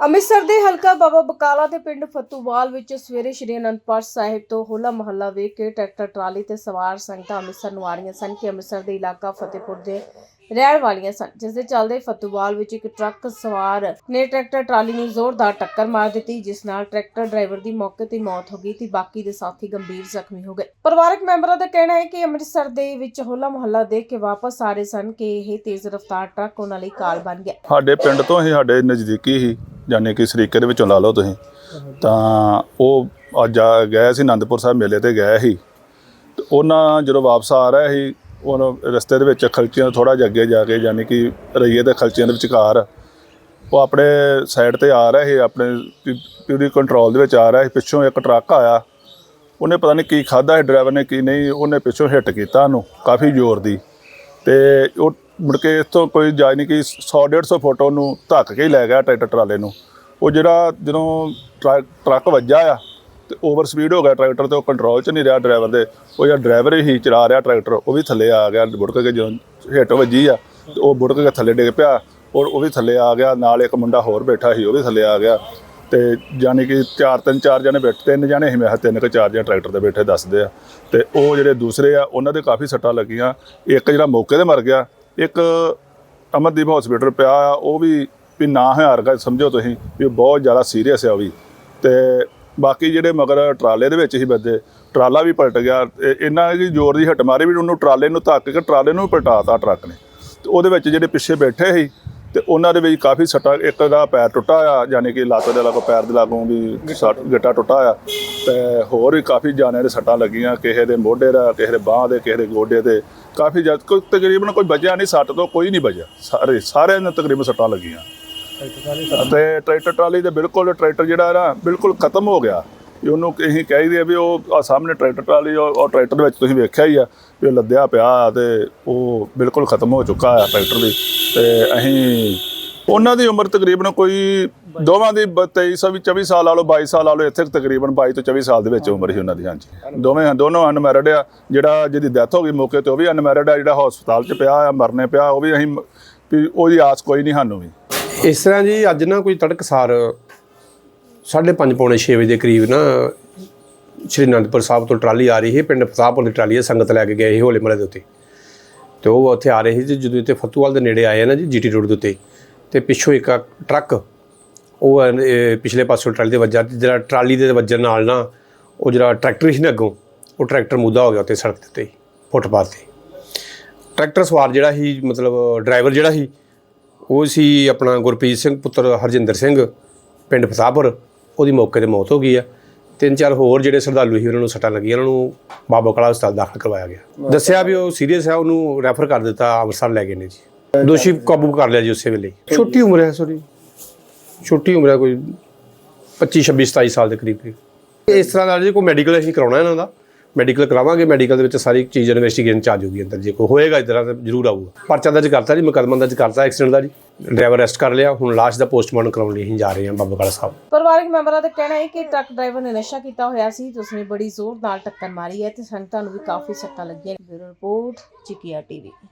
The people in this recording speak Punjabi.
ਅੰਮ੍ਰਿਤਸਰ ਦੇ ਹਲਕਾ ਬਾਬਾ ਬਕਾਲਾ ਦੇ ਪਿੰਡ ਫਤੂਵਾਲ ਵਿੱਚ ਸਵੇਰੇ ਸ਼੍ਰੀ ਅਨੰਦਪੁਰ ਸਾਹਿਬ ਤੋਂ ਹੋਲਾ ਮਹੱਲਾ ਵੇਖ ਕੇ ਟਰੈਕਟਰ, ਟਰਾਲੀ ਤੇ ਸਵਾਰ ਸੰਗਤਾਂ ਅੰਮ੍ਰਿਤਸਰ ਨੂੰ ਆ ਰਹੀਆਂ ਸਨ ਕਿ ਅੰਮ੍ਰਿਤਸਰ ਦੇ ਇਲਾਕਾ ਫਤਿਹਪੁਰ ਦੇ ਰਹਿਣ ਵਾਲੀਆਂ ਸਨ। ਜਿਸ ਦੇ ਚੱਲਦੇ ਫਤੂਵਾਲ ਵਿੱਚ ਇੱਕ ਟਰੱਕ ਸਵਾਰ ਨੇ ਟਰੈਕਟਰ, ਟਰਾਲੀ ਨੂੰ ਜ਼ੋਰਦਾਰ ਟੱਕਰ ਮਾਰ ਦਿੱਤੀ, ਜਿਸ ਨਾਲ ਟਰੈਕਟਰ ਡਰਾਈਵਰ ਦੀ ਮੌਕੇ ਤੇ ਮੌਤ ਹੋ ਗਈ ਤੇ ਬਾਕੀ ਦੇ ਸਾਥੀ ਗੰਭੀਰ ਜ਼ਖਮੀ ਹੋ ਗਏ। ਪਰਿਵਾਰਕ ਮੈਂਬਰਾਂ ਦਾ ਕਹਿਣਾ ਹੈ ਕਿ ਅੰਮ੍ਰਿਤਸਰ ਦੇ ਵਿੱਚ ਹੋਲਾ ਮਹੱਲਾ ਦੇਖ ਕੇ ਵਾਪਸ ਆ ਰਹੇ ਸਨ ਕਿ ਇਹ ਤੇਜ਼ ਰਫ਼ਤਾਰ ਟਰੱਕ ਉਹਨਾਂ ਲਈ ਕਾਲ ਬਣ ਗਿਆ। ਸਾਡੇ ਪਿੰਡ ਤੋਂ ਹੀ, ਸਾਡੇ ਨਜ਼ਦੀਕੀ ਹੀ ਯਾਨੀ ਕਿ ਸਰੀਕੇ ਦੇ ਵਿੱਚੋਂ ਲਾ ਲਓ ਤੁਸੀਂ। ਤਾਂ ਉਹ ਅੱਜ ਆ ਗਏ ਸੀ ਆਨੰਦਪੁਰ ਸਾਹਿਬ ਮੇਲੇ ਤੇ ਗਏ ਸੀ। ਤੇ ਉਹਨਾਂ ਜਦੋਂ ਵਾਪਸ ਆ ਰਹੇ ਸੀ, ਉਹ ਰਸਤੇ ਦੇ ਵਿੱਚ ਖਲਚੀਆਂ ਥੋੜਾ ਜਿਹਾ ਅੱਗੇ ਜਾ ਕੇ ਯਾਨੀ ਕਿ ਰਈਏ ਦੇ ਖਲਚੀਆਂ ਦੇ ਵਿਚਕਾਰ, ਉਹ ਆਪਣੇ ਸਾਈਡ ਤੇ ਆ ਰਹੇ ਸੀ, ਆਪਣੇ ਪੂਰੀ ਕੰਟਰੋਲ ਦੇ ਵਿੱਚ ਆ ਰਿਹਾ ਸੀ। ਪਿੱਛੋਂ ਇੱਕ ਟਰੱਕ ਆਇਆ, ਉਹਨੇ ਪਤਾ ਨਹੀਂ ਕੀ ਖਾਦਾ ਹੈ ਡਰਾਈਵਰ ਨੇ ਕੀ ਨਹੀਂ, ਉਹਨੇ ਪਿੱਛੋਂ ਹਿੱਟ ਕੀਤਾ ਉਹਨੂੰ, ਕਾਫੀ ਜ਼ੋਰ ਦੀ। ਤੇ ਉਹ ਮੁੜ ਕੇ ਇੱਥੋਂ ਕੋਈ ਜਾਇ ਨਹੀਂ ਕਿ 100 150 ਫੁੱਟ ਉਹਨੂੰ ਧੱਕ ਕੇ ਹੀ ਲੈ ਗਿਆ ਟਰੈਕਟਰ ਟਰਾਲੇ ਨੂੰ। ਉਹ ਜਿਹੜਾ ਜਦੋਂ ਟਰੱਕ ਟਰੱਕ ਵੱਜਾ ਆ ਤੇ ਓਵਰ ਸਪੀਡ ਹੋ ਗਿਆ ਟਰੈਕਟਰ ਤੇ, ਉਹ ਕੰਟਰੋਲ 'ਚ ਨਹੀਂ ਰਿਹਾ ਡਰਾਈਵਰ ਦੇ। ਉਹ ਜਿਹੜਾ ਡਰਾਈਵਰ ਹੀ ਚਲਾ ਰਿਹਾ ਟਰੈਕਟਰ, ਉਹ ਵੀ ਥੱਲੇ ਆ ਗਿਆ ਬੁੜਕ ਕੇ ਜਦੋਂ ਹਿੱਟ ਵੱਜੀ ਆ, ਤੇ ਉਹ ਬੁੜਕ ਕੇ ਥੱਲੇ ਡਿੱਗ ਪਿਆ, ਔਰ ਉਹ ਵੀ ਥੱਲੇ ਆ ਗਿਆ, ਨਾਲ ਇੱਕ ਮੁੰਡਾ ਹੋਰ ਬੈਠਾ ਸੀ, ਉਹ ਵੀ ਥੱਲੇ ਆ ਗਿਆ। ਤੇ ਯਾਨੀ ਕਿ ਚਾਰ, ਤਿੰਨ, ਚਾਰ ਜਣੇ ਬੈਠੇ, ਤਿੰਨ ਜਣੇ ਸੀ, ਮੈਂ ਕਿਹਾ ਤਿੰਨ ਕਿ, ਚਾਰ ਜਣੇ ਟਰੈਕਟਰ ਤੇ ਬੈਠੇ ਦੱਸਦੇ ਆ। ਤੇ ਉਹ ਜਿਹੜੇ ਦੂਸਰੇ ਆ, ਉਹਨਾਂ ਦੇ ਕਾਫੀ ਸੱਟਾਂ ਲੱਗੀਆਂ। ਇੱਕ ਜਿਹੜਾ ਮੌਕੇ ਤੇ ਮਰ ਗਿਆ ਇੱਕ ਅਮਰਦੀਪ ਹਸਪੀਟਲ ਪਿਆ ਆ, ਉਹ ਵੀ ਵੀ ਨਾ ਹਾਰ ਗਿਆ ਸਮਝੋ ਤੁਸੀਂ, ਵੀ ਬਹੁਤ ਜ਼ਿਆਦਾ ਸੀਰੀਅਸ ਆ ਉਹ ਵੀ। ਤੇ ਬਾਕੀ ਜਿਹੜੇ ਮਗਰ ਟਰਾਲੇ ਦੇ ਵਿੱਚ ਹੀ ਬੱਦੇ, ਟਰਾਲਾ ਵੀ ਪਲਟ ਗਿਆ ਇਹ- ਇੰਨਾ ਕਿ ਜ਼ੋਰ ਦੀ ਹੱਟ ਮਾਰੀ ਵੀ ਉਹਨੂੰ ਟਰਾਲੇ ਨੂੰ ਧੱਕ ਕੇ ਟਰਾਲੇ ਨੂੰ ਵੀ ਪਲਟਾਤਾ ਟਰੱਕ ਨੇ। ਤੇ ਉਹਦੇ ਵਿੱਚ ਜਿਹੜੇ ਪਿੱਛੇ ਬੈਠੇ ਸੀ ਤੇ ਉਹਨਾਂ ਦੇ ਵਿੱਚ ਕਾਫੀ ਸੱਟਾਂ ਇੱਕ ਦਾ ਪੈਰ ਟੁੱਟਾ ਆ ਯਾਨੀ ਕਿ ਲੱਤ ਦੇ ਲਾਗੋਂ ਪੈਰ ਦੇ ਲਾਗੋਂ ਵੀ ਸੱਟ ਗਿੱਟਾ ਟੁੱਟਾ ਆ। ਤੇ ਹੋਰ ਵੀ ਕਾਫੀ ਜਾਣਿਆਂ ਦੇ ਸੱਟਾਂ ਲੱਗੀਆਂ ਕਿਸੇ ਦੇ ਮੋਢੇ ਦਾ ਕਿਸੇ ਦੇ ਬਾਹ ਦੇ ਕਿਸੇ ਦੇ ਗੋਡੇ ਤੇ ਕਾਫੀ ਜਦ ਕੋਈ ਤਕਰੀਬਨ ਕੋਈ ਬਚਿਆ ਨਹੀਂ ਸੱਟ ਤੋਂ ਕੋਈ ਨਹੀਂ ਬਚਿਆ ਸਾਰੇ ਸਾਰਿਆਂ ਨੂੰ ਤਕਰੀਬਨ ਸੱਟਾਂ ਲੱਗੀਆਂ। ਤੇ ਟਰੈਕਟਰ ਟਰਾਲੀ ਦੇ ਬਿਲਕੁਲ ਟਰੈਕਟਰ ਜਿਹੜਾ ਨਾ ਬਿਲਕੁਲ ਖਤਮ ਹੋ ਗਿਆ। ਵੀ ਉਹਨੂੰ ਅਸੀਂ ਕਹਿ ਆ ਵੀ ਉਹ ਆ ਸਾਹਮਣੇ ਟਰੈਕਟਰ ਟਰਾਲੀ, ਉਹ ਟਰੈਕਟਰ ਵਿੱਚ ਤੁਸੀਂ ਵੇਖਿਆ ਹੀ ਆ ਵੀ ਉਹ ਲੱਦਿਆ ਪਿਆ ਤੇ ਉਹ ਬਿਲਕੁਲ ਖਤਮ ਹੋ ਚੁੱਕਾ ਆ ਟਰੈਕਟਰ ਦੀ ਤੇ ਅਸੀਂ ਉਹਨਾਂ ਦੀ ਉਮਰ ਤਕਰੀਬਨ ਕੋਈ ਦੋਵਾਂ ਦੀ ਬ- 23 ਵੀ 24 ਸਾਲ ਵਾਲੋ 22 ਸਾਲ ਵਾਲੋ ਇੱਥੇ ਤਕਰੀਬਨ 22 ਤੋਂ 24 ਸਾਲ ਦੇ ਵਿੱਚ ਉਮਰ ਸੀ ਉਹਨਾਂ ਦੀ, ਹਾਂਜੀ। ਦੋਵੇਂ, ਦੋਨੋਂ ਅਨਮੈਰਿਡ ਆ, ਜਿਹੜਾ ਜਿਹਦੀ ਡੈਥ ਹੋ ਗਈ ਮੌਕੇ ਤੇ, ਉਹ ਵੀ ਅਨਮੈਰਿਡ ਆ, ਜਿਹੜਾ ਹਸਪਤਾਲ 'ਚ ਪਿਆ ਆ, ਮਰਨੇ ਪਿਆ, ਉਹ ਵੀ ਅਸੀਂ ਵੀ ਉਹਦੀ ਆਸ ਕੋਈ ਨਹੀਂ ਸਾਨੂੰ ਵੀ। ਇਸ ਤਰ੍ਹਾਂ ਜੀ, ਅੱਜ ਨਾ ਕੋਈ ਤੜਕਸਾਰ 5:30 ਪੌਣੇ 6 ਵਜੇ ਦੇ ਕਰੀਬ ਨਾ ਸ਼੍ਰੀ ਅਨੰਦਪੁਰ ਸਾਹਿਬ ਤੋਂ ਟਰਾਲੀ ਆ ਰਹੀ ਹੈ ਪਿੰਡ ਫਸਾਪੁਰ ਦੀ ਟਰਾਲੀ ਹੈ ਸੰਗਤ ਲੈ ਕੇ ਗਏ ਸੀ ਹੋਲੇ ਮਹੱਲੇ ਦੇ ਉੱਤੇ। ਤੇ ਉਹ ਉੱਥੇ ਆ ਰਹੇ ਸੀ ਤੇ ਜਦੋਂ ਇੱਥੇ ਫਤੂਵਾਲ ਦੇ ਨੇੜੇ ਆਏ ਨਾ ਜੀ ਜੀਟੀ ਰੋਡ ਦੇ ਉੱਤੇ। ਤੇ ਪਿੱਛੋਂ ਇੱਕ ਟਰੱਕ ਉਹ ਐਨ- ਪਿਛਲੇ ਪਾਸੋਂ ਟਰਾਲੀ ਦੇ ਵੱਜਾ ਜਿਹੜਾ ਟਰਾਲੀ ਦੇ ਵੱਜਣ ਨਾਲ ਨਾ ਉਹ ਜਿਹੜਾ ਟਰੈਕਟਰ ਸੀ ਨਾ ਅੱਗੋਂ ਉਹ ਟਰੈਕਟਰ ਮੁੱਦਾ ਹੋ ਗਿਆ ਉੱਤੇ ਸੜਕ ਦੇ ਉੱਤੇ ਹੀ, ਫੁੱਟਪਾਥ ਤੇ। ਟਰੈਕਟਰ ਸਵਾਰ ਜਿਹੜਾ ਸੀ ਮਤਲਬ ਡਰਾਈਵਰ ਜਿਹੜਾ ਸੀ ਉਹ ਸੀ ਆਪਣਾ ਗੁਰਪ੍ਰੀਤ ਸਿੰਘ ਪੁੱਤਰ ਹਰਜਿੰਦਰ ਸਿੰਘ ਪਿੰਡ ਫਸਾਪੁਰ ਉਹਦੀ ਮੌਕੇ ਤੇ ਮੌਤ ਹੋ ਗਈ ਆ। ਤਿੰਨ ਚਾਰ ਹੋਰ ਜਿਹੜੇ ਸ਼ਰਧਾਲੂ ਸੀ ਉਹਨਾਂ ਨੂੰ ਸੱਟਾਂ ਲੱਗੀਆਂ ਉਹਨਾਂ ਨੂੰ ਬਾਬਾ ਕਲਾ ਹਸਪਤਾਲ ਦਾਖਲ ਕਰਵਾਇਆ ਗਿਆ। ਦੱਸਿਆ ਵੀ ਉਹ ਸੀਰੀਅਸ ਹੈ ਉਹਨੂੰ ਰੈਫਰ ਕਰ ਦਿੱਤਾ ਅੰਮ੍ਰਿਤਸਰ ਲੈ ਗਏ ਨੇ ਜੀ। ਦੋਸ਼ੀ ਕਾਬੂ ਕਰ ਲਿਆ ਜੀ ਉਸੇ ਵੇਲੇ। ਛੋਟੀ ਉਮਰ ਹੈ ਸੋਰੀ ਛੋਟੀ ਉਮਰ ਹੈ ਕੋਈ 25 26 27 ਸਾਲ ਦੇ ਕਰੀਬ। ਕਰੀਬ ਇਸ ਤਰ੍ਹਾਂ ਦਾ ਜੀ ਕੋਈ ਮੈਡੀਕਲ ਅਸੀਂ ਕਰਾਉਣਾ ਇਹਨਾਂ ਦਾ ਮੈਡੀਕਲ ਕਰਾਵਾਂਗੇ ਮੈਡੀਕਲ ਦੇ ਵਿੱਚ ਸਾਰੀ ਚੀਜ਼ ਇਨਵੈਸਟੀਗੇਸ਼ਨ ਚ ਆ ਜਾਊਗੀ ਅੰਦਰ। ਜੇ ਕੋਈ ਹੋਏਗਾ ਤਰ੍ਹਾਂ ਤਾਂ ਜ਼ਰੂਰ ਆਊਗਾ। ਪਰਚਾ ਦਰਜ ਕਰਤਾ ਜੀ ਮੁਕੱਦਮਾ ਦਰਜ ਕਰਤਾ ਐਕਸੀਡੈਂਟ ਦਾ ਜੀ। ਡਰਾਈਵਰ ਅਰੈਸਟ ਕਰ ਲਿਆ। ਹੁਣ ਲਾਸ਼ ਦਾ ਪੋਸਟਮਾਰਟਮ ਕਰਾਉਣ ਲਈ ਅਸੀਂ ਜਾ ਰਹੇ ਹਾਂ ਬਾਬਾ ਸਾਹਿਬ। ਪਰਿਵਾਰਕ ਮੈਂਬਰਾਂ ਦਾ ਕਹਿਣਾ ਹੈ ਕਿ ਟਰੱਕ ਡਰਾਈਵਰ ਨੇ ਨਸ਼ਾ ਕੀਤਾ ਹੋਇਆ ਸੀ। ਤੇ ਉਸਨੇ ਬੜੀ ਜ਼ੋਰ ਨਾਲ ਟੱਕਰ ਮਾਰੀ ਹੈ ਤੇ ਸੰਗਤਾਂ ਨੂੰ ਵੀ ਕਾਫੀ ਸੱਟਾਂ ਲੱਗੀਆਂ ਬਿਊਰੋ ਰਿਪੋਰਟ, ਚਿਕੀਆ ਟੀਵੀ।